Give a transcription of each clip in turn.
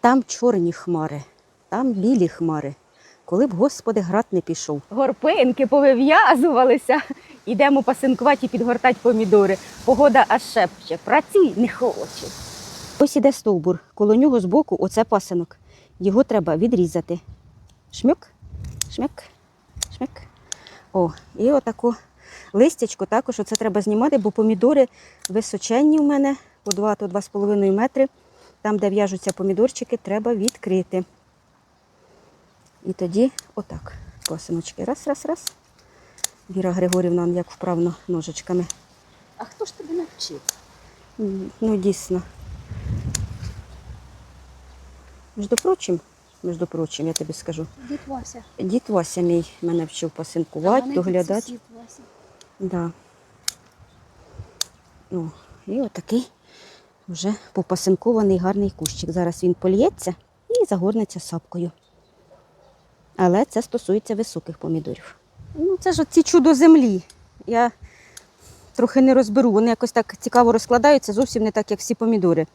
Там чорні хмари, там білі хмари. Коли б Господи град не пішов. Горпинки повив'язувалися. Ідемо пасинкувати і підгортати помідори. Погода аж шепче. Працюй не хоче. Ось іде стовбур, коло нього збоку оце пасинок. Його треба відрізати. Шмюк, шмюк, шмюк. О, і отаку листячко також оце треба знімати, бо помідори височенні в мене по 2-2,5 метри. Там, де в'яжуться помідорчики, треба відкрити. І тоді отак. Пасиночки. Раз, раз, раз. Віра Григорівна як вправно ножичками. А хто ж тебе навчив? Ну, дійсно. Між прочим, між прочим, я тобі скажу. Дід Вася. Дід Вася мій мене вчив пасинкувати, доглядати. Да. О, і отакий вже попасинкований гарний кущик. Зараз він польється і загорнеться сапкою. Але це стосується високих помідорів. Ну, це ж ці чудо землі. Я трохи не розберу. Вони якось так цікаво розкладаються, зовсім не так, як всі помідори.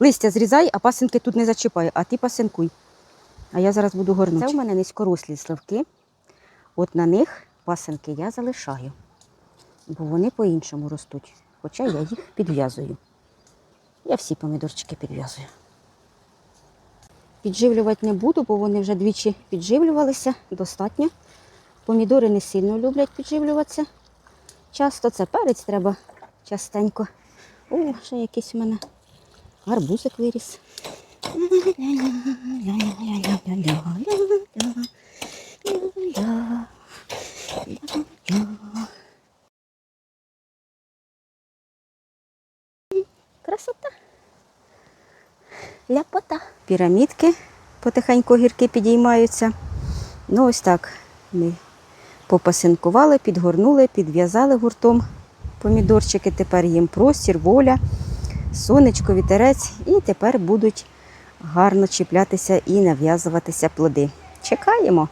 Листя зрізай, а пасинки тут не зачіпай, а ти пасинкуй. А я зараз буду горнути. Це в мене низькорослі сливки. От на них пасинки я залишаю, бо вони по-іншому ростуть. Хоча я їх підв'язую. Я всі помідорчики підв'язую. Підживлювати не буду, бо вони вже двічі підживлювалися достатньо. Помідори не сильно люблять підживлюватися. Часто це перець треба частенько. О, ще якийсь у мене гарбузик виріс. Красота. Ляпота. Пірамідки потихеньку гірки підіймаються. Ну, ось так ми попасинкували, підгорнули, підв'язали гуртом помідорчики. Тепер їм простір, воля, сонечко, вітерець. І тепер будуть гарно чіплятися і нав'язуватися плоди. Чекаємо.